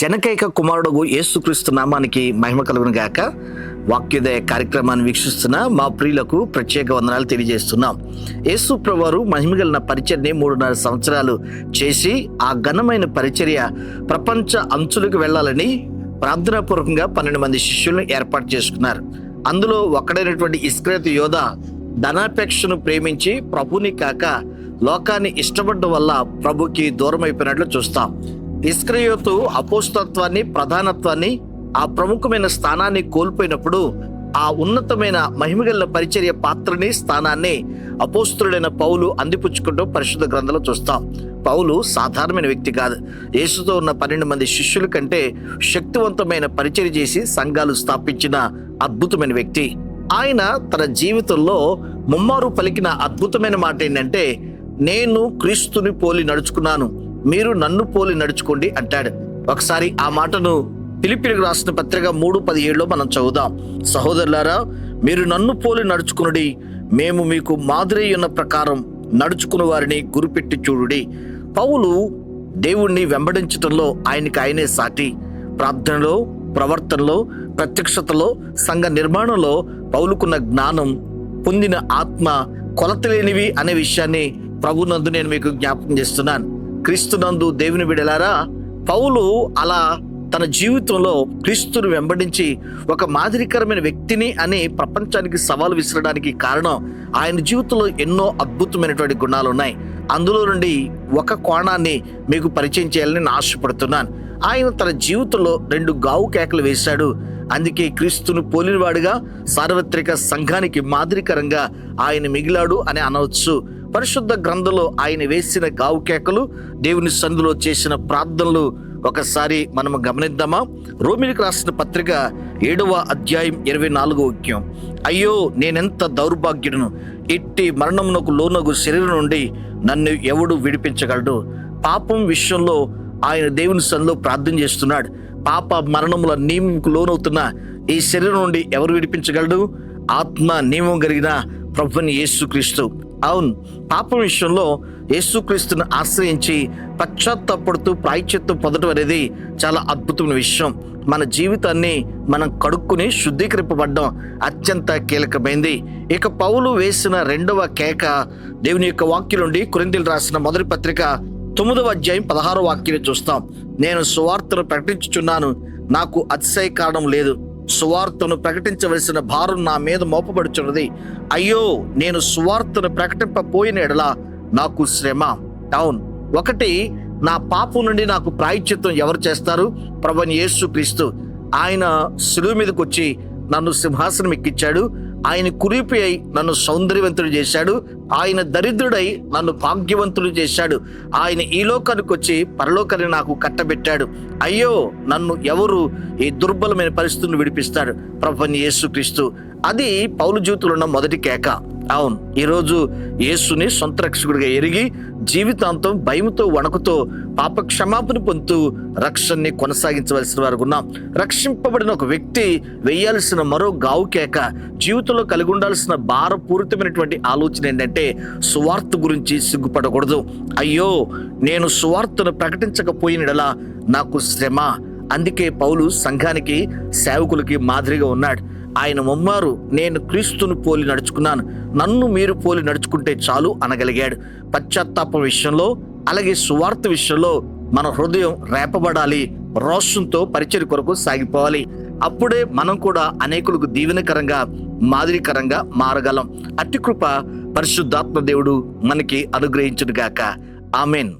జనకైక కుమారుడు యేసుక్రీస్తు నామానికి మహిమ కలుగును గాక. వాక్యోదయ కార్యక్రమాన్ని వీక్షిస్తున్న మా ప్రియులకు ప్రత్యేక వందనాలు తెలియజేస్తున్నాం. యేసు ప్రభువారు మహిమగలిగిన పరిచర్ని మూడున్నర సంవత్సరాలు చేసి ఆ ఘనమైన పరిచర్య ప్రపంచ అంచులకు వెళ్ళాలని ప్రార్థనాపూర్వకంగా పన్నెండు మంది శిష్యులను ఏర్పాటు చేసుకున్నారు. అందులో ఒకడైనటువంటి ఇస్క్రేత యోధ ధనాపేక్షను ప్రేమించి ప్రభుని కాక లోకాన్ని ఇష్టపడడం వల్ల ప్రభుకి దూరం అయిపోయినట్లు చూస్తాం. ఇస్క్రయోతు అపోస్తత్వాన్ని ప్రధానత్వాన్ని ఆ ప్రముఖమైన స్థానాన్ని కోల్పోయినప్పుడు ఆ ఉన్నతమైన మహిమగల పరిచర్య పాత్రని స్థానాన్ని అపోస్తుడైన పౌలు అందిపుచ్చుకుంటూ పరిశుద్ధ గ్రంథంలో చూస్తాం. పౌలు సాధారణమైన వ్యక్తి కాదు. యేసుతో ఉన్న పన్నెండు మంది శిష్యుల కంటే శక్తివంతమైన పరిచర్య చేసి సంఘాలు స్థాపించిన అద్భుతమైన వ్యక్తి. ఆయన తన జీవితంలో ముమ్మారు పలికిన అద్భుతమైన మాట ఏంటంటే నేను క్రీస్తుని పోలి నడుచుకున్నాను. మీరు నన్ను పోలి నడుచుకోండి అంటాడు. ఒకసారి ఆ మాటను పిలిపిలికి రాసిన పత్రిక మూడు పదిహేడులో మనం చదువుదాం. సహోదరులారా మీరు నన్ను పోలి నడుచుకునుడి మేము మీకు మాదిరి ఉన్న ప్రకారం నడుచుకున్న వారిని గురిపెట్టి చూడుడి. పౌలు దేవుణ్ణి వెంబడించటంలో ఆయనకి ఆయనే సాటి. ప్రార్థనలో ప్రవర్తనలో ప్రత్యక్షతలో సంఘ నిర్మాణంలో పౌలుకున్న జ్ఞానం పొందిన ఆత్మ కొలతలేనివి అనే విషయాన్ని ప్రభునందు నేను మీకు జ్ఞాపకం చేస్తున్నాను. క్రీస్తునందు దేవుని విడలారా పౌలు అలా తన జీవితంలో క్రీస్తును వెంబడించి ఒక మాదిరికరమైన వ్యక్తిని అని ప్రపంచానికి సవాలు విసరడానికి కారణం ఆయన జీవితంలో ఎన్నో అద్భుతమైనటువంటి గుణాలు ఉన్నాయి. అందులో నుండి ఒక కోణాన్ని మీకు పరిచయం చేయాలని నేను ఆశపడుతున్నాను. ఆయన తన జీవితంలో రెండు గావు కేకలు వేశాడు. అందుకే క్రీస్తును పోలినవాడుగా సార్వత్రిక సంఘానికి మాదిరికరంగా ఆయన మిగిలాడు అని అనవచ్చు. పరిశుద్ధ గ్రంథంలో ఆయన వేసిన గావు కేకలు దేవుని సందులో చేసిన ప్రార్థనలు ఒకసారి మనం గమనిద్దామా? రోమిలికి రాసిన పత్రిక ఏడవ అధ్యాయం ఇరవై నాలుగో వాక్యం. అయ్యో నేనెంత దౌర్భాగ్యుడును. ఇట్టి మరణమునకు లోనగు శరీరం నుండి నన్ను ఎవడు విడిపించగలడు. పాపం విషయంలో ఆయన దేవుని సన్నిలో ప్రార్థన చేస్తున్నాడు. పాప మరణముల నియమంకు లోనవుతున్న ఈ శరీరం నుండి ఎవరు విడిపించగలడు? ఆత్మ నియమం కలిగిన ప్రభుని యేసుక్రీస్తు. అవును పాపం విషయంలో యేసుక్రీస్తుని ఆశ్రయించి పశ్చాత్తాపడుతూ ప్రాయచిత్వం పొందడం అనేది చాలా అద్భుతమైన విషయం. మన జీవితాన్ని మనం కడుక్కుని శుద్ధీకరింపబడ్డం అత్యంత కీలకమైంది. ఇక పౌలు వేసిన రెండవ కేక దేవుని యొక్క వాక్యం నుండి కురిందిలు రాసిన మొదటి పత్రిక తొమ్మిదవ అధ్యాయం పదహారో వాక్యం చూస్తాం. నేను సువార్తను ప్రకటించుచున్నాను నాకు అతిశయ కారణం లేదు. సువార్తను ప్రకటించవలసిన భారం నా మీద మోపబడుచున్నది. అయ్యో నేను సువార్తను ప్రకటింపపోయిన ఎడల నాకు శ్రమ. టౌన్ ఒకటి నా పాపం నుండి నాకు ప్రాయశ్చిత్తం ఎవరు చేస్తారు? ప్రభని యేసు క్రీస్తు ఆయన సులువు మీదకి వచ్చి నన్ను సింహాసనం ఎక్కించాడు ఆయన కురిపి అయి నన్ను సౌందర్యవంతుడు చేశాడు. ఆయన దరిద్రుడై నన్ను భాగ్యవంతుడు చేశాడు. ఆయన ఈ లోకానికి వచ్చి పరలోకాన్ని నాకు కట్టబెట్టాడు. అయ్యో నన్ను ఎవరు ఈ దుర్బలమైన పరిస్థితులను విడిపిస్తాడు ప్రభని యేసుక్రీస్తు. అది పౌలు జీవితంలో ఉన్న మొదటి కేక. అవును. ఈరోజు యేసుని సొంత రక్షకుడిగా ఎరిగి జీవితాంతం భయముతో వణకుతో పాప క్షమాపణ పొందుతూ రక్షణని కొనసాగించవలసిన వారు ఉన్నాం. రక్షింపబడిన ఒక వ్యక్తి వేయాల్సిన మరో గావు కేక జీవితంలో కలిగి ఉండాల్సిన భారపూరితమైనటువంటి ఆలోచన ఏంటంటే సువార్త గురించి సిగ్గుపడకూడదు. అయ్యో నేను సువార్తను ప్రకటించకపోయినడలా నాకు శ్రమ. అందుకే పౌలు సంఘానికి సేవకులకి మాదిరిగా ఉన్నాడు. ఆయన ముమ్మారు నేను క్రీస్తును పోలి నడుచుకున్నాను. నన్ను మీరు పోలి నడుచుకుంటే చాలు అనగలిగాడు. పశ్చాత్తాపం విషయంలో అలాగే సువార్త విషయంలో మన హృదయం రేపబడాలి. రోషంతో పరిచయ కొరకు సాగిపోవాలి. అప్పుడే మనం కూడా అనేకులకు దీవెనకరంగా మాదిరికరంగా మారగలం. అతి కృప పరిశుద్ధాత్మ దేవుడు మనకి అనుగ్రహించునుగాక. ఆమెన్.